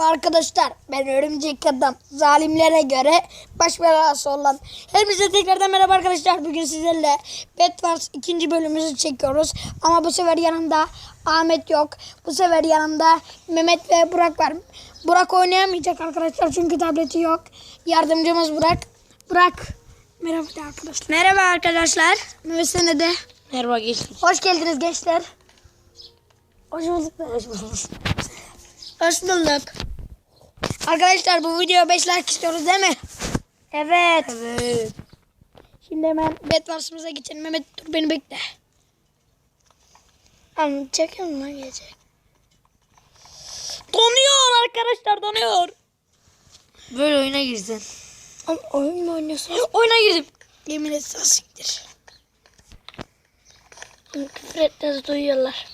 Arkadaşlar ben örümcek adam zalimlere göre baş belası olan. Hepinize tekrardan merhaba arkadaşlar. Bugün sizlerle Bedwars ikinci bölümümüzü çekiyoruz. Ama bu sefer yanımda Ahmet yok. Bu sefer yanımda Mehmet ve Burak var. Burak oynayamayacak arkadaşlar çünkü tableti yok. Yardımcımız Burak. Burak. Merhaba arkadaşlar. Merhaba arkadaşlar. Mehmet de. Merhaba geçtik. Hoş geldiniz gençler. Hoş bulduk. Hoş bulduk. Hoş bulduk. Arkadaşlar bu videoya 5 like istiyoruz değil mi? Evet. Evet. Şimdi hemen Bedwars'ımıza geçelim. Mehmet dur beni bekle. Mu lan gelecek? Donuyor arkadaşlar donuyor. Böyle oyuna girsin. Oğlum, oyun mu oynuyorsun? Oyuna girdim. Yemin et siktir. Küfür etmez duyuyorlar.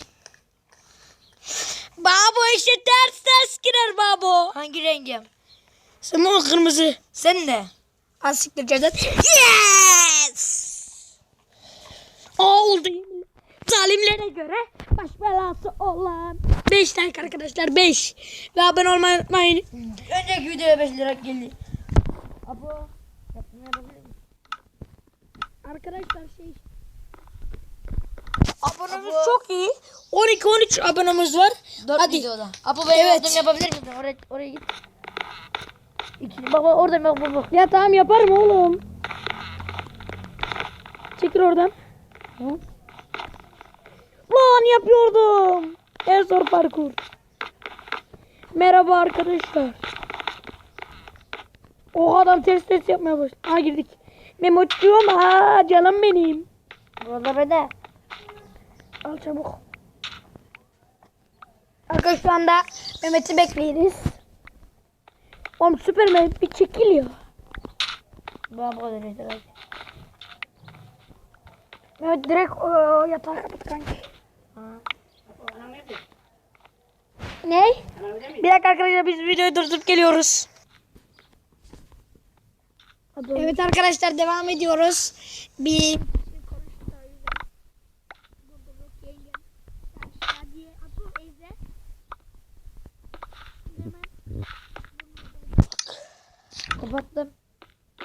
Babo işte ters ters girer babo. Hangi rengim? Sen o kırmızı. Sen de. Az siktir Cevdet. Yes! Aa oldu. Zalimlere göre baş belası olan 5 like arkadaşlar 5. Ve abone olmayı unutmayın. Önceki videoya 5 lira geldi. Abo. Arkadaşlar şey Abonemiz çok iyi. 12-13 abonemiz var. 4 Hadi. videoda. Apo benim Evet. yaptığımı yapabilir misin? Oraya, oraya git. İki, bak orada bak bak. Ya tamam yaparım oğlum. Çekil oradan. Hı? Lan yapıyordum. En zor parkur. Merhaba arkadaşlar. O adam ters ters yapmaya başladı. Ha girdik. Memo'cuğum ha canım benim. Burada be de. Al çabuk. Arkadaşlar şu anda Mehmet'i bekleyiz. Oğlum süper Mehmet bir çekil ya. Ben bu kadar yeter. Mehmet direkt o, yatağa kapat kanki. Ha. Ne? Bir dakika arkadaşlar biz videoyu durdurup geliyoruz. Evet arkadaşlar devam ediyoruz. Bir Kapattım.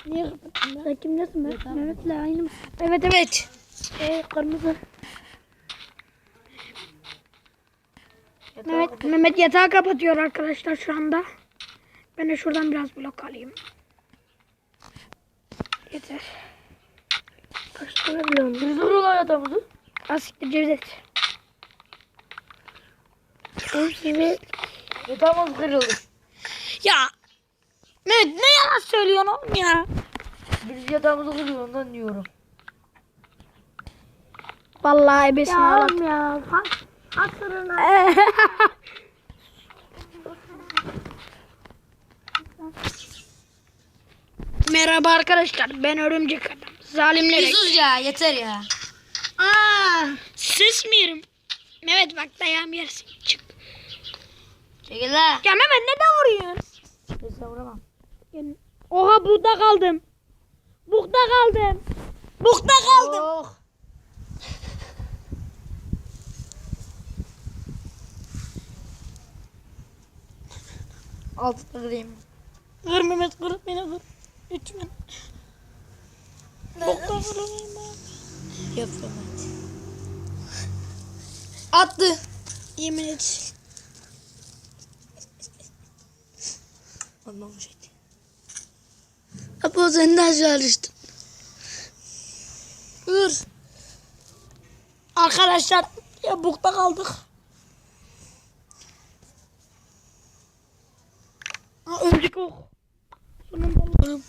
Niye kapattın? Sen kimlesin Mehmet? Mehmet'le aynı mısın? Evet evet. Ee, kırmızı. Mehmet, Mehmet yatağı kapatıyor arkadaşlar şu anda. Ben de şuradan biraz blok alayım. Yeter. Kaç tane var? Biz durun yatağımızı. Asiktir Cevdet. Oğlum sizi... Yatağımız kırıldı. Ya Mehmet ne yalan söylüyorsun oğlum ya? Biz yatağımızı kırıyor ondan diyorum. Vallahi ebesini ağlat. ya. Hasırına. Merhaba arkadaşlar ben örümcek adam. Zalimlere. Sus ya yeter ya. Aa, sus mu yerim? Mehmet bak dayağım yersin. Çık. Çekil la. Ya Mehmet neden vuruyorsun? Ben sana Oha burada kaldım. Bukta kaldım. Bukta kaldım. Oh. Altı kırayım. Kır Mehmet kır beni kır. Lütfen. Bukta kırmayayım ben. Yapıyorum hadi. Attı. Yemin et. Anlamış. Apo sen de aşağı düştün. Dur. Arkadaşlar ya bukta kaldık. Ha öldük ok. Sonunda Allah'ım.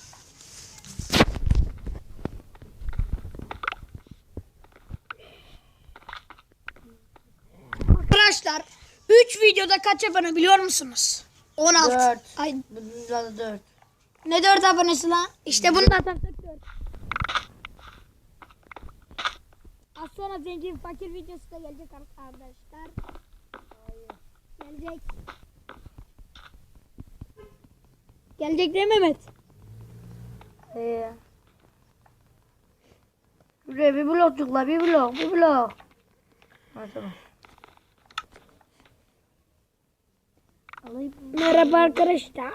Arkadaşlar 3 videoda kaç abone biliyor musunuz? 16. Dört. Ay Bunun da dört. Ne 4 abonesi lan? İşte bunu da atarsak 4. Az sonra zengin fakir videosu da gelecek arkadaşlar. Gelecek. Gelecek değil mi Mehmet? Ee. Buraya bir blokçukla bir blok bir blok. Ha tamam. Alayım. Merhaba arkadaşlar.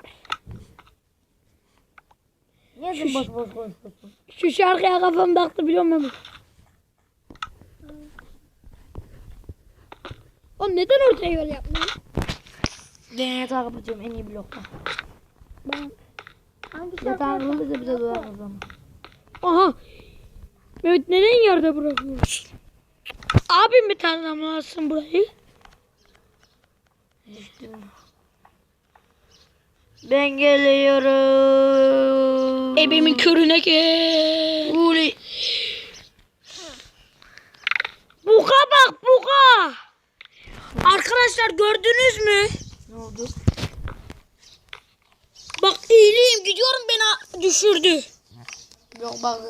Niye sen boş boş konuşuyorsun? Şu şarkıya kafam taktı biliyor musun? O neden ortaya yol yapmıyor? Ben yatağı kapatıyorum en iyi blokta. Ben... Hangi Yatağın ruhu da bize doyar o zaman. Aha. Mehmet neden yerde bırakıyorsun? Abim bir tane damlasın burayı. Düştüm. Ben geliyorum. Ebemin körüne gel. Uli. Buka bak buka. Arkadaşlar gördünüz mü? Ne oldu? Bak iyiliğim gidiyorum beni düşürdü. Yok bak.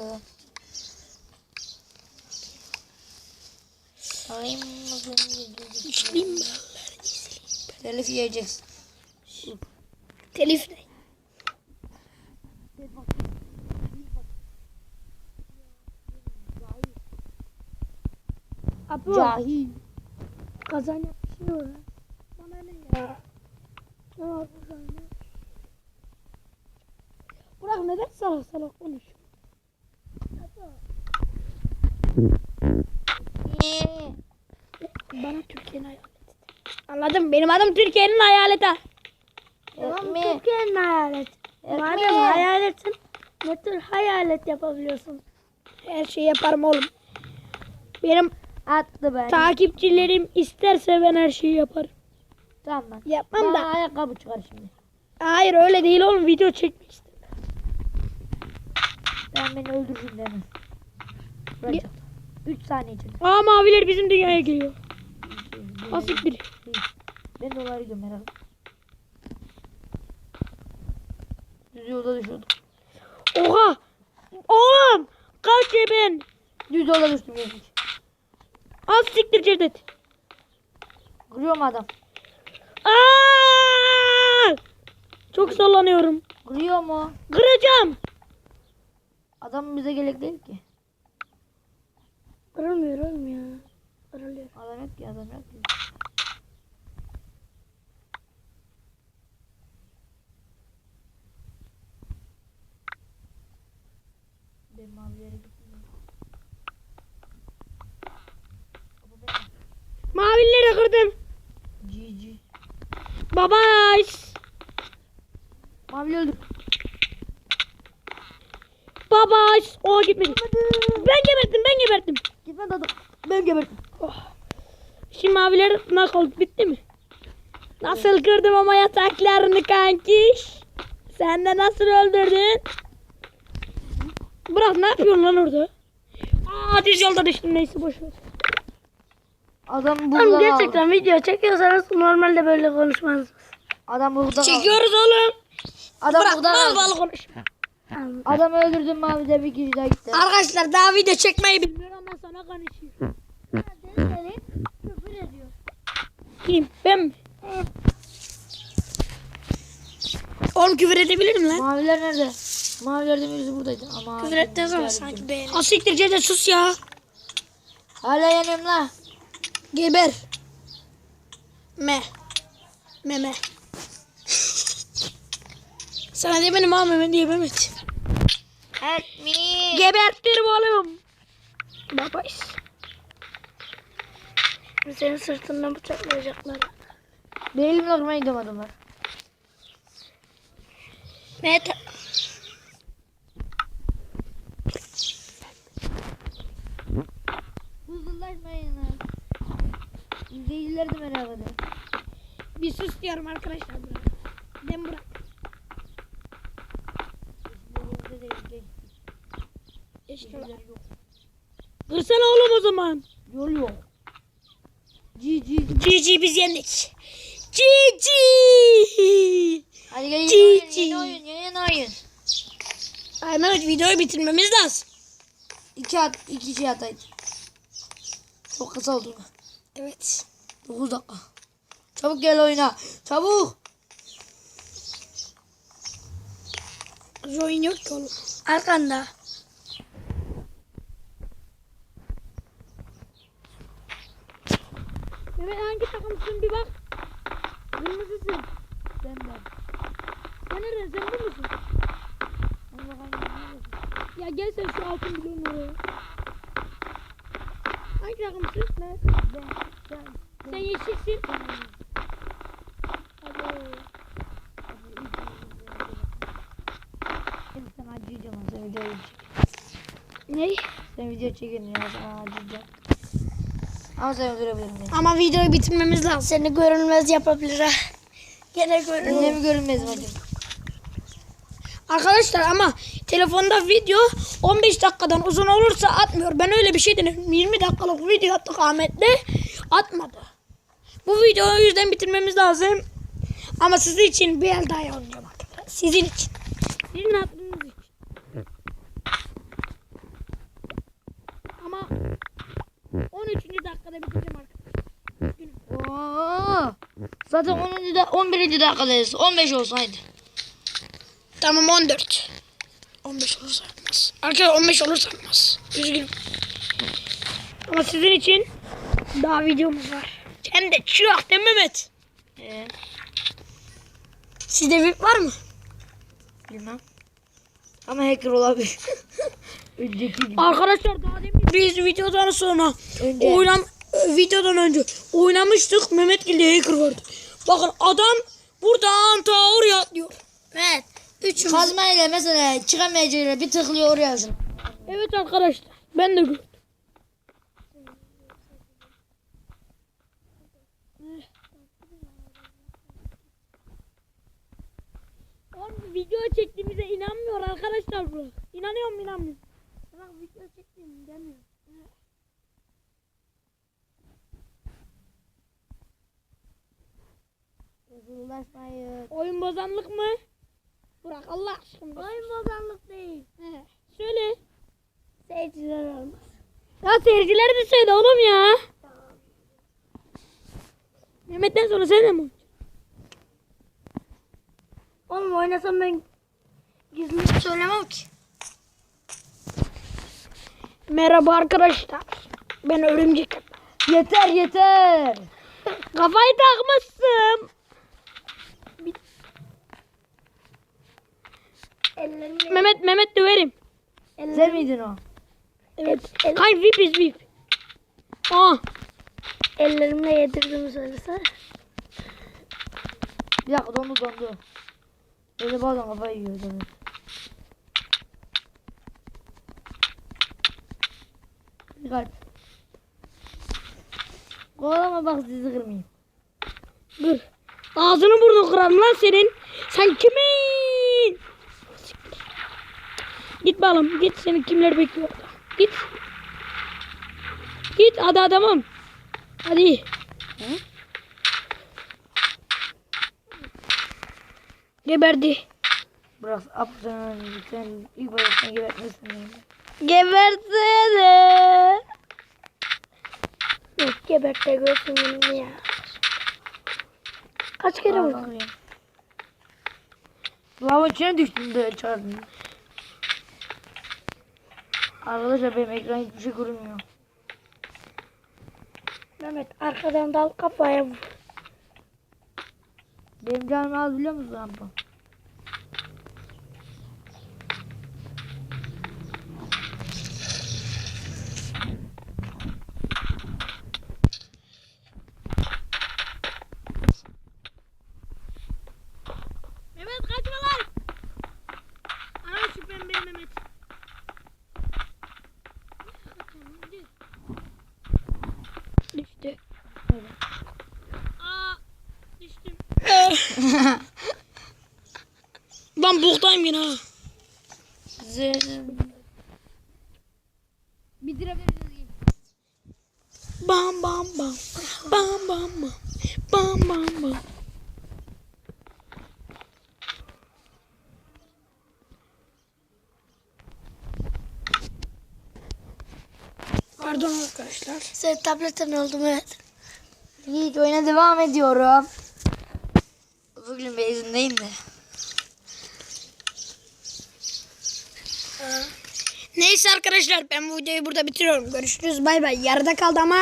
seni? İşleyeyim mi? Telif yiyeceksin. Telif ne? Apo Cahil. kazan yapışıyor lan. Bana ne ya? Ne var bu kazan? Burak neden salak salak konuşuyor? Bana Türkiye'nin hayaleti. Anladım. Benim adım Türkiye'nin hayaleti. Ekmeği. Türkiye'nin hayaleti. Madem hayaletin ne tür hayalet yapabiliyorsun? Her şeyi yaparım oğlum. Benim Attı ben. takipçilerim isterse ben her şeyi yaparım. Tamam. Yapmam Bana da. ayakkabı çıkar şimdi. Hayır öyle değil oğlum. Video çekmek istedim. Ben beni öldür şimdi hemen. Bırakacak. 3 saniye içinde. Aa maviler bizim dünyaya geliyor. Asit biri. bir. Ben merak etme. Düz yolda düşüyordum. Oha. Oğlum. Kaç ya ben. Düz yolda düştüm yedik. Az siktir Cevdet. Kırıyor mu adam? Aa! Çok sallanıyorum. Kırıyor mu? Kıracağım. Adam bize gerek değil ki. Kırılmıyor oğlum ya. Kırılıyor. Adam yok ki adam yok ki. Ben mavilere gittim. Bye bye. Bye bye. O gitmedi. Ben geberttim ben geberttim. Gitme dadım. Ben gebertim. Şimdi maviler nasıl oldu bitti mi? Nasıl kırdım ama yataklarını kankiş? Sen de nasıl öldürdün? Bırak ne yapıyorsun lan orada? Aa düz yolda düştüm neyse boş ver. Adam burada kaldı. gerçekten video çekiyorsanız normalde böyle konuşmanız. Adam burada kaldı. Çekiyoruz oğlum. Adam Bırak burada mal mal konuş. Adam öldürdüm mavide bir kişi daha gitti. Arkadaşlar daha video çekmeyi bilmiyor ama sana konuşuyor. Kim? Ben mi? Oğlum küfür edebilirim lan. Maviler nerede? Mavilerden birisi buradaydı ama. Küfür ettiğin zaman sanki beğenir. Asiktir Cece sus ya. Hala yanıyorum la. Geber. Me. Meme. Sana demedim ha meme diye Mehmet. Help me. Geberttirim oğlum. Baba Senin sırtından bıçaklayacaklar. Ben elimle kırmaya gidiyorum adamlar. Mehmet. Hızlılaşmayın ha. İzleyiciler de merak ediyor. Diyorum arkadaşlar. Ben. İşte yok. Kırsana oğlum o zaman. Yol yok. GG. GG biz yendik. GG. Hadi gel GG. yeni oyun, yeni oyun, yeni oyun. Ay Mehmet videoyu bitirmemiz lazım. İki at, iki şey ataydı. Çok kısa oldu. Evet. 9 dakika. Çabuk gel oyna. Çabuk. Oyun yok ki oğlum. Arkanda. Mehmet hangi takımsın bir bak. Kırmızısın. sen bu musun? Ya gel sen şu altın bloğun oraya. Hangi takımsın? Ben. Ben. Sen yeşilsin. Hadi. Acıyacağım sen video. Ne? Sen video çekin ya sana acıyacağım. Ama sen öldürebilirim beni. Ama videoyu bitirmemiz lazım. Seni görünmez yapabilir ha. Gene görünmez. Önüne mi görünmez acaba? Arkadaşlar ama telefonda video 15 dakikadan uzun olursa atmıyor. Ben öyle bir şey denedim. 20 dakikalık video attık Ahmet'le. Atmadı. Bu videoyu o yüzden bitirmemiz lazım. Ama sizin için bir el daha oynayacağım arkadaşlar. Sizin için. Sizin hatırınız için. Zaten 10. da 11. dakikadayız. 15 olsaydı. Tamam 14. 15 olursa atmaz. Arkadaşlar 15 olursa atmaz. Üzgünüm. Ama sizin için daha videomuz var. Hem de çok değil mi Mehmet? Ee, Sizde VIP var mı? bilmem. Ama hacker olabilir. Önceki gibi. Arkadaşlar daha demin biz videodan sonra Önce. oynam videodan önce oynamıştık. Mehmet Gilde hacker vardı. Bakın adam buradan ta oraya atlıyor. Evet. Üçümüz. Kazma ile mesela çıkamayacağıyla bir tıklıyor oraya yazın. Evet arkadaşlar. Ben de gördüm. Video çektiğimize inanmıyor arkadaşlar bu. İnanıyor mu inanmıyor? Bak video çektiğimi demiyor. Ulaşmayın. Oyun bozanlık mı? Bırak Allah aşkına. Oyun bozanlık değil. He. Söyle. Seyirciler olmaz. Ya seyircileri de söyle oğlum ya. Mehmet'ten sonra sen de mi? Oğlum oynasam ben gizli söylemem ki. Merhaba arkadaşlar. Ben örümcek. Yeter yeter. Kafayı takmışsın. Mehmet Mehmet döverim. Sen miydin o? Evet. Hayır vipiz vip. Aa. Ellerimle yedirdiğimi söylesene. Bir dakika dondu dondu. Böyle bazen kafayı yiyor. Bir kalp. Kovalama bak sizi kırmayayım. Dur. Ağzını burnunu kırarım lan senin. Sen kimin? Git bakalım. Git seni kimler bekliyor orada. Git. Git hadi adamım. Hadi. Geberdi. Bırak ab sen, ilk başta gebertmesin beni. Gebersene. Yok gebert de görsün beni ya. Kaç kere vurdun? Lavın içine düştüm de çağırdım. Arkadaşlar benim ekran hiçbir şey görünmüyor. Mehmet arkadan dal kafaya vur. Benim canımı az biliyor musun abla? Pardon arkadaşlar. Senin tabletin oldu Mehmet. Hiç oyuna devam ediyorum. Bugün bir izindeyim de. Neyse arkadaşlar ben bu videoyu burada bitiriyorum. Görüşürüz bay bay. Yarıda kaldı ama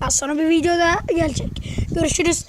az sonra bir videoda gelecek. Görüşürüz.